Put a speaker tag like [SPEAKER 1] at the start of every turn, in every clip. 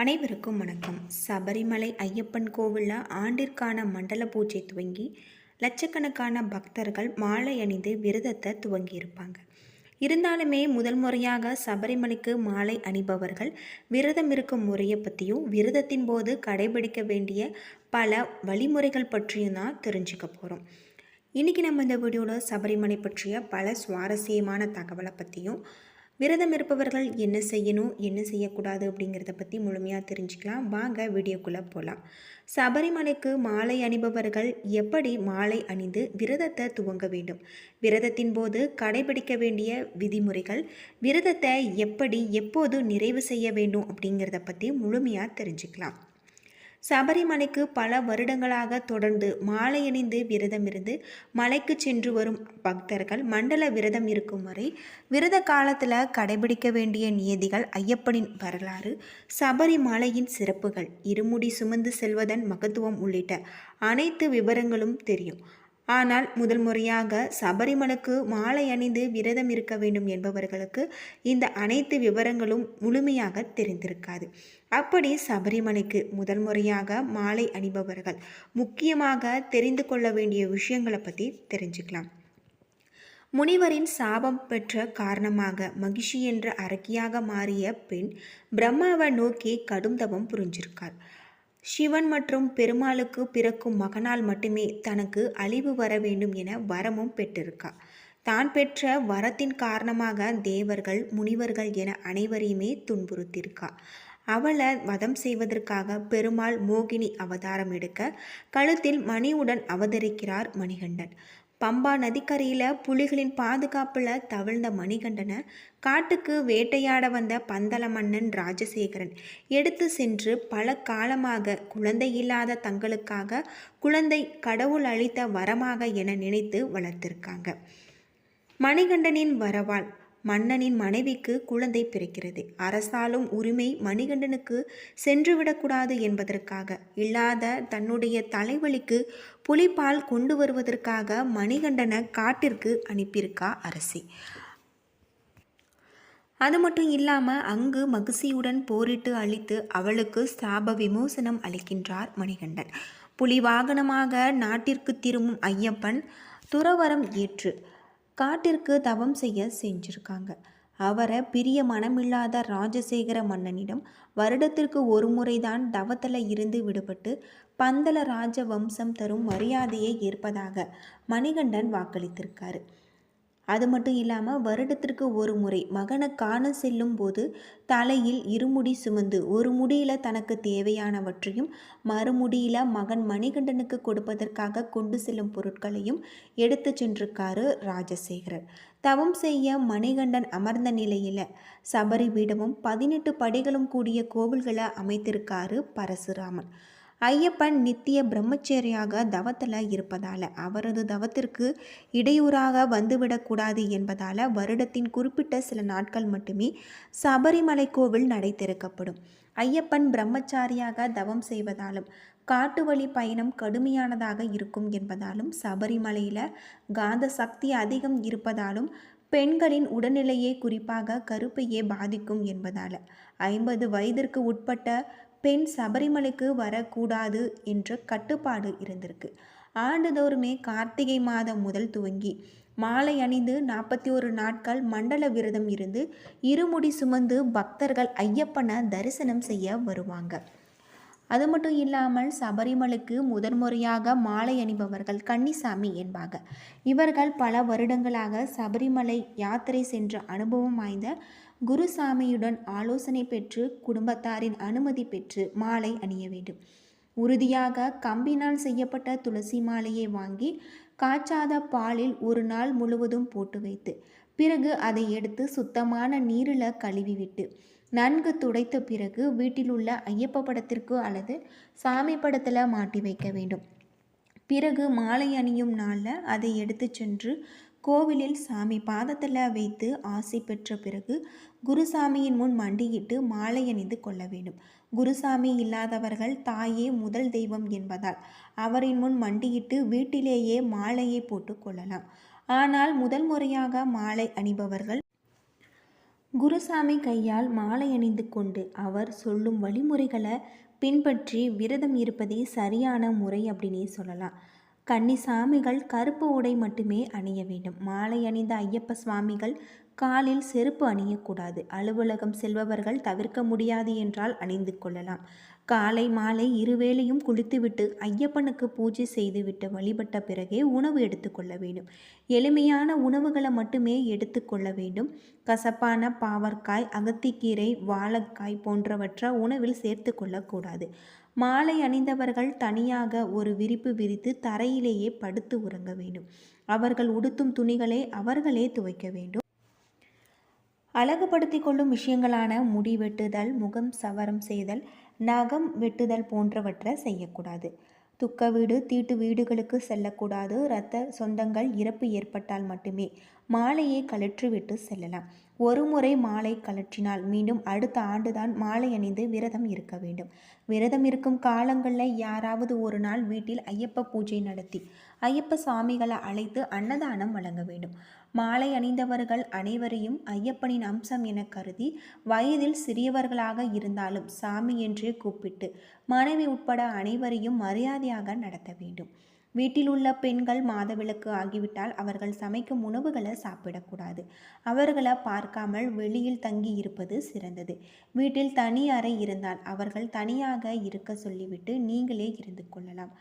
[SPEAKER 1] அனைவருக்கும் வணக்கம். சபரிமலை ஐயப்பன் கோவிலில் ஆண்டிற்கான மண்டல பூஜை துவங்கி லட்சக்கணக்கான பக்தர்கள் மாலை அணிந்து விரதத்தை துவங்கியிருப்பாங்க. இருந்தாலுமே முதல் முறையாக சபரிமலைக்கு மாலை அணிபவர்கள் விரதம் இருக்கும் முறையை பற்றியும் விரதத்தின் போது கடைபிடிக்க வேண்டிய பல வழிமுறைகள் பற்றியும் தான் தெரிஞ்சுக்க போகிறோம் இன்றைக்கி நம்ம இந்த வீடியோவில் சபரிமலை பற்றிய பல சுவாரஸ்யமான தகவலை பற்றியும் விரதம் இருப்பவர்கள் என்ன செய்யணும் என்ன செய்யக்கூடாது அப்படிங்கிறத பற்றி முழுமையாக தெரிஞ்சுக்கலாம். வாங்க வீடியோக்குள்ளே போகலாம் சபரிமலைக்கு மாலை அணிபவர்கள் எப்படி மாலை அணிந்து விரதத்தை துவங்க வேண்டும்? விரதத்தின் போது கடைபிடிக்க வேண்டிய விதிமுறைகள் விரதத்தை எப்படி எப்போது நிறைவு செய்ய வேண்டும் அப்படிங்கிறத பற்றி முழுமையாக தெரிஞ்சுக்கலாம். சபரிமலைக்கு பல வருடங்களாக தொடர்ந்து மாலையணிந்து விரதமிருந்து விரதம் இருந்து மலைக்கு சென்று வரும் பக்தர்கள் மண்டல விரதம் இருக்கும் வரை விரத காலத்தில் கடைபிடிக்க வேண்டிய நியதிகள் ஐயப்பனின் வரலாறு சபரிமலையின் சிறப்புகள் இருமுடி சுமந்து செல்வதன் மகத்துவம் உள்ளிட்ட அனைத்து விவரங்களும் தெரியும். ஆனால் முதல் முறையாக சபரிமலைக்கு மாலை அணிந்து விரதம் இருக்க வேண்டும் என்பவர்களுக்கு இந்த அனைத்து விவரங்களும் முழுமையாக தெரிந்திருக்காது. அப்படி சபரிமலைக்கு முதல் முறையாக மாலை அணிபவர்கள் முக்கியமாக தெரிந்து கொள்ள வேண்டிய விஷயங்களை பற்றி தெரிஞ்சுக்கலாம். முனிவரின் சாபம் பெற்ற காரணமாக மகிஷி என்ற அரக்கியாக மாறிய பெண் பிரம்மாவை நோக்கி கடும் தவம் புரிஞ்சிருக்கார் சிவன் மற்றும் பெருமாளுக்கு பிறக்கும் மகனால் மட்டுமே தனக்கு அழிவு வர வேண்டும் என வரமும் பெற்றிருக்கா. தான் பெற்ற வரத்தின் காரணமாக தேவர்கள் முனிவர்கள் என அனைவரையுமே துன்புறுத்தியிருக்கா. அவளை வதம் செய்வதற்காக பெருமாள் மோகினி அவதாரம் எடுக்க கழுத்தில் மணியுடன் அவதரிக்கிறார் மணிகண்டன். பம்பா நதிக்கரையில் புலிகளின் பாதுகாப்பில் தவிழ்ந்த மணிகண்டனை காட்டுக்கு வேட்டையாட வந்த பந்தல மன்னன் ராஜசேகரன். எடுத்து சென்று பல காலமாக குழந்தை இல்லாத தங்களுக்காக குழந்தை கடவுள் அளித்த வரமாக என நினைத்து வளர்த்திருக்காங்க. மணிகண்டனின் வரவால் மன்னனின் மனைவிக்கு குழந்தை பிறக்கிறது. அரசாலும் உரிமை மணிகண்டனுக்கு சென்றுவிடக்கூடாது என்பதற்காக இல்லாத தன்னுடைய தலைவலிக்கு புலிப்பால் கொண்டு வருவதற்காக மணிகண்டனை காட்டிற்கு அனுப்பியிருக்கா அரசி. அது மட்டும் இல்லாமல் அங்கு மகிழ்ச்சியுடன் போரிட்டு அழித்து அவளுக்கு சாப விமோசனம் அளிக்கின்றார் மணிகண்டன். புலி வாகனமாக நாட்டிற்கு திரும்பும் ஐயப்பன் துறவரம் ஏற்று காட்டிற்கு தவம் செய்ய செஞ்சிருக்காங்க. அவரை பிரிய மனமில்லாத ராஜசேகர மன்னனிடம் வருடத்திற்கு ஒரு முறைதான் தவத்தில் இருந்து விடுபட்டு பந்தல ராஜ வம்சம் தரும் மரியாதையை ஏற்பதாக மணிகண்டன் வாக்களித்திருக்காரு. அது மட்டும் இல்லாமல் வருடத்திற்கு ஒரு முறை மகனை காண செல்லும் போது தலையில் இருமுடி சுமந்து ஒரு முடியில் தனக்கு தேவையானவற்றையும் மறுமுடியில் மகன் மணிகண்டனுக்கு கொடுப்பதற்காக கொண்டு செல்லும் பொருட்களையும் எடுத்து சென்றிருக்காரு ராஜசேகரர். தவம் செய்ய மணிகண்டன் அமர்ந்த நிலையில் சபரி பீடமும் பதினெட்டு படிகளும் கூடிய கோவில்களை அமைத்திருக்காரு பரசுராமன். ஐயப்பன் நித்திய பிரம்மச்சேரியாக தவத்தில் இருப்பதால் அவரது தவத்திற்கு இடையூறாக வந்துவிடக்கூடாது என்பதால் வருடத்தின் குறிப்பிட்ட சில நாட்கள் மட்டுமே சபரிமலை கோவில் நடை திறக்கப்படும் ஐயப்பன் பிரம்மச்சாரியாக தவம் செய்வதாலும் காட்டு வழி பயணம் கடுமையானதாக இருக்கும் என்பதாலும் சபரிமலையில் காந்த சக்தி அதிகம் இருப்பதாலும் பெண்களின் உடல்நிலையை குறிப்பாக கருப்பையே பாதிக்கும் என்பதால் ஐம்பது வயதிற்கு உட்பட்ட பெண் சபரிமலைக்கு வரக்கூடாது என்ற கட்டுப்பாடு இருந்திருக்கு. ஆண்டுதோறுமே கார்த்திகை மாதம் முதல் துவங்கி மாலை அணிந்து நாற்பத்தி ஒரு நாட்கள் மண்டல விரதம் இருந்து இருமுடி சுமந்து பக்தர்கள் ஐயப்பனை தரிசனம் செய்ய வருவாங்க. அது மட்டும் இல்லாமல் சபரிமலைக்கு முதன்முறையாக மாலை அணிபவர்கள் கன்னிசாமி என்பாங்க. இவர்கள் பல வருடங்களாக சபரிமலை யாத்திரை சென்ற அனுபவம் வாய்ந்த குருசாமியுடன் ஆலோசனை பெற்று குடும்பத்தாரின் அனுமதி பெற்று மாலை அணிய வேண்டும். உறுதியாக கம்பினால் செய்யப்பட்ட துளசி மாலையை வாங்கி காய்ச்சாத பாலில் ஒரு நாள் முழுவதும் போட்டு வைத்து பிறகு அதை எடுத்து சுத்தமான நீரில் கழுவி விட்டு நன்கு துடைத்த பிறகு வீட்டில் உள்ள ஐயப்ப படத்திற்கு அல்லது சாமி படத்தில் மாட்டி வைக்க வேண்டும். பிறகு மாலை அணியும் நாளில் அதை எடுத்து சென்று கோவிலில் சாமி பாதத்தில் வைத்து ஆசை பெற்ற பிறகு குருசாமியின் முன் மண்டியிட்டு மாலை அணிந்து கொள்ள வேண்டும். குருசாமி இல்லாதவர்கள் தாயே முதல் தெய்வம் என்பதால் அவரின் முன் மண்டியிட்டு வீட்டிலேயே மாலையை போட்டு கொள்ளலாம். ஆனால் முதல் முறையாக மாலை அணிபவர்கள் குருசாமி கையால் மாலை அணிந்து கொண்டு அவர் சொல்லும் வழிமுறைகளை பின்பற்றி விரதம் இருப்பதே சரியான முறை அப்படின்னே சொல்லலாம். கன்னிசாமிகள் கருப்பு உடை மட்டுமே அணிய வேண்டும். மாலை அணிந்த ஐயப்ப சுவாமிகள் காலில் செருப்பு அணியக்கூடாது. அலுவலகம் செல்பவர்கள் தவிர்க்க முடியாது என்றால் அணிந்து கொள்ளலாம். காலை மாலை இருவேளையும் குளித்துவிட்டு ஐயப்பனுக்கு பூஜை செய்துவிட்டு வழிபட்ட பிறகே உணவு எடுத்துக்கொள்ள வேண்டும். எளிமையான உணவுகளை மட்டுமே எடுத்துக்கொள்ள வேண்டும். கசப்பான பாவற்காய் அகத்திக்கீரை வாழைக்காய் போன்றவற்றை உணவில் சேர்த்து கொள்ளக்கூடாது. மாலை அணிந்தவர்கள் தனியாக ஒரு விரிப்பு விரித்து தரையிலேயே படுத்து உறங்க வேண்டும். அவர்கள் உடுத்தும் துணிகளை அவர்களே துவைக்க வேண்டும். அழகுபடுத்தி கொள்ளும் விஷயங்களான முடி வெட்டுதல் முகம் சவரம் செய்தல் நகம் வெட்டுதல் போன்றவற்றை செய்யக்கூடாது. துக்க வீடு தீட்டு வீடுகளுக்கு செல்லக்கூடாது. இரத்த சொந்தங்கள் இறப்பு ஏற்பட்டால் மட்டுமே மாலையை கழற்றிவிட்டு செல்லலாம். ஒரு முறை மாலை கழற்றினால் மீண்டும் அடுத்த ஆண்டுதான் மாலை அணிந்து விரதம் இருக்க வேண்டும். விரதம் இருக்கும் காலங்களில் யாராவது ஒரு நாள் வீட்டில் ஐயப்ப பூஜை நடத்தி ஐயப்ப சுவாமிகளை அழைத்து அன்னதானம் வழங்க வேண்டும். மாலை அணிந்தவர்கள் அனைவரையும் ஐயப்பனின் அம்சம் என கருதி வயதில் சிறியவர்களாக இருந்தாலும் சாமி என்றே கூப்பிட்டு மனைவி உட்பட அனைவரையும் மரியாதையாக நடத்த வேண்டும். வீட்டில் உள்ள பெண்கள் மாதவிலக்கு ஆகிவிட்டால் அவர்கள் சமைக்கும் உணவுகளை சாப்பிடக்கூடாது. அவர்களை பார்க்காமல் வெளியில் தங்கி இருப்பது சிறந்தது. வீட்டில் தனி அறை இருந்தால் அவர்கள் தனியாக இருக்க சொல்லிவிட்டு நீங்களே இருந்து கொள்ளலாம்.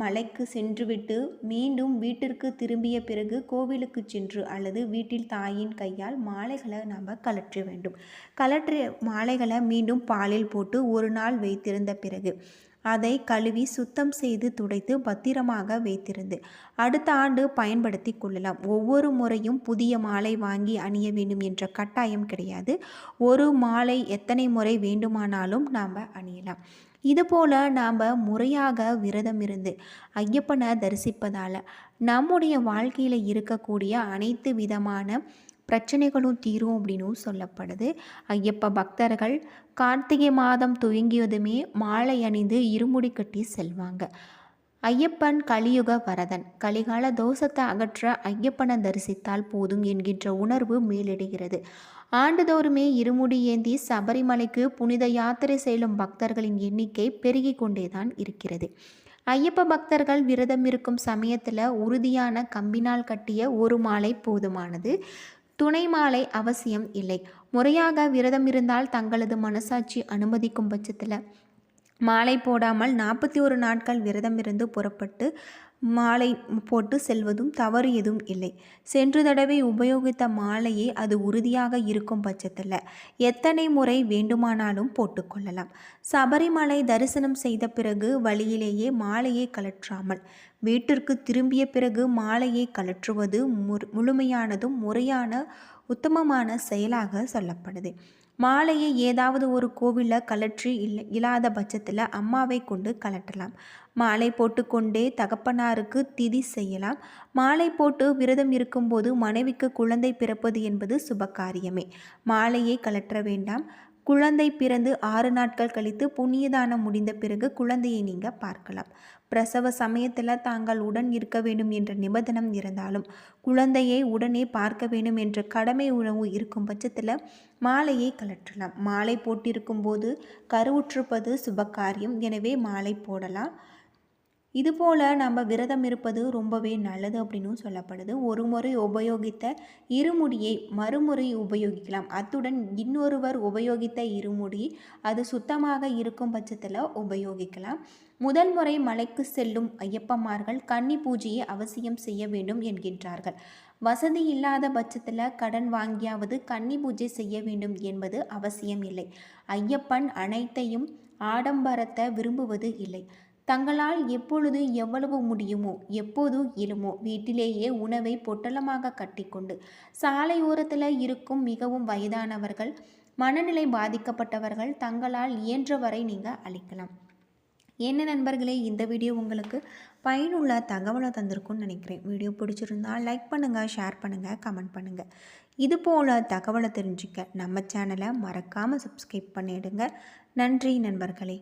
[SPEAKER 1] மலைக்கு சென்றுவிட்டு மீண்டும் வீட்டிற்கு திரும்பிய பிறகு கோவிலுக்கு சென்று அல்லது வீட்டில் தாயின் கையால் மாலைகளை நாம் கலற்ற வேண்டும். கலற்றிய மாலைகளை மீண்டும் பாலில் போட்டு ஒரு நாள் வைத்திருந்த பிறகு அதை கழுவி சுத்தம் செய்து துடைத்து பத்திரமாக வைத்திருந்து அடுத்த ஆண்டு பயன்படுத்தி கொள்ளலாம். ஒவ்வொரு முறையும் புதிய மாலை வாங்கி அணிய வேண்டும் என்ற கட்டாயம் கிடையாது. ஒரு மாலை எத்தனை முறை வேண்டுமானாலும் நாம் அணியலாம். இதுபோல் நாம் முறையாக விரதம் இருந்து ஐயப்பனை தரிசிப்பதால் நம்முடைய வாழ்க்கையில் இருக்கக்கூடிய அனைத்து விதமான பிரச்சனைகளும் தீரும் அப்படின்னும் சொல்லப்படுது. ஐயப்ப பக்தர்கள் கார்த்திகை மாதம் துவங்கியதுமே மாலை அணிந்து இருமுடி கட்டி செல்வாங்க. ஐயப்பன் கலியுக வரதன். கலிகால தோஷத்தை அகற்ற ஐயப்பனை தரிசித்தால் போதும் என்கின்ற உணர்வு மேலிடுகிறது. ஆண்டுதோறுமே இருமுடி ஏந்தி சபரிமலைக்கு புனித யாத்திரை செல்லும் பக்தர்களின் எண்ணிக்கை பெருகி கொண்டேதான் இருக்கிறது. ஐயப்ப பக்தர்கள் விரதம் இருக்கும் சமயத்தில் உறுதியான கம்பினால் கட்டிய ஒரு மாலை போதுமானது. துணை மாலை அவசியம் இல்லை. முறையாக விரதம் இருந்தால் தங்களது மனசாட்சி அனுமதிக்கும் பட்சத்தில் மாலை போடாமல் நாற்பத்தி ஒரு நாட்கள் விரதம் இருந்து புறப்பட்டு மாலை போட்டு செல்வதும் தவறு எதுவும் இல்லை. சென்று தடவை உபயோகித்த மாலையே அது உறுதியாக இருக்கும் பட்சத்தில் எத்தனை முறை வேண்டுமானாலும் போட்டுக்கொள்ளலாம் சபரிமலை தரிசனம் செய்த பிறகு வழியிலேயே மாலையை கலற்றாமல் வீட்டிற்கு திரும்பிய பிறகு மாலையை கலற்றுவது முழுமையானதும் முறையான உத்தமமான செயலாக சொல்லப்படுது. மாலையை ஏதாவது ஒரு கோவிலில் கலற்றி இல்லை இல்லாத பட்சத்தில் அம்மாவை கொண்டு கலட்டலாம் மாலை போட்டுக்கொண்டே தகப்பனாருக்கு திதி செய்யலாம். மாலை போட்டு விரதம் இருக்கும்போது மனைவிக்கு குழந்தை பிறப்பது என்பது சுபகாரியமே. மாலையை கலற்ற வேண்டாம். குழந்தை பிறந்து ஆறு நாட்கள் கழித்து புண்ணியதானம் முடிந்த பிறகு குழந்தையை நீங்கள் பார்க்கலாம். பிரசவ சமயத்தில் தாங்கள் உடன் இருக்க வேண்டும் என்ற நிபந்தனம் இருந்தாலும் குழந்தையை உடனே பார்க்க வேண்டும் என்ற கடமை உணவு இருக்கும் பட்சத்தில் மாலையை கலற்றலாம். மாலை போட்டிருக்கும் போது கருவுற்றுப்பது சுபகாரியம். எனவே மாலை போடலாம். இதுபோல் நம்ம விரதம் இருப்பது ரொம்பவே நல்லது அப்படின்னு சொல்லப்படுது. ஒரு முறை உபயோகித்த இருமுடியை மறுமுறை உபயோகிக்கலாம். அத்துடன் இன்னொருவர் உபயோகித்த இருமுடி அது சுத்தமாக இருக்கும் பட்சத்தில் உபயோகிக்கலாம். முதல் முறை மலைக்கு செல்லும் ஐயப்பமார்கள் கன்னி பூஜையை அவசியம் செய்ய வேண்டும் என்கின்றார்கள். வசதி இல்லாத பட்சத்தில் கடன் வாங்கியாவது கன்னி பூஜை செய்ய வேண்டும் என்பது அவசியம் இல்லை. ஐயப்பன் அனைத்தையும் ஆடம்பரத்தை விரும்புவது இல்லை. தங்களால் எப்பொழுது எவ்வளவு முடியுமோ எப்போது இயலுமோ வீட்டிலேயே உணவை பொட்டலமாக கட்டிக்கொண்டு சாலையோரத்தில் இருக்கும் மிகவும் வயதானவர்கள் மனநிலை பாதிக்கப்பட்டவர்கள் தங்களால் இயன்றவரை நீங்கள் அளிக்கலாம் என்ன நண்பர்களே இந்த வீடியோ உங்களுக்கு பயனுள்ள தகவலை தந்திருக்கும்னு நினைக்கிறேன். வீடியோ பிடிச்சிருந்தால் லைக் பண்ணுங்கள் ஷேர் பண்ணுங்கள் கமெண்ட் பண்ணுங்கள் இது போல் தகவலை தெரிஞ்சுக்க நம்ம சேனலை மறக்காமல் சப்ஸ்கிரைப் பண்ணிவிடுங்க நன்றி நண்பர்களே.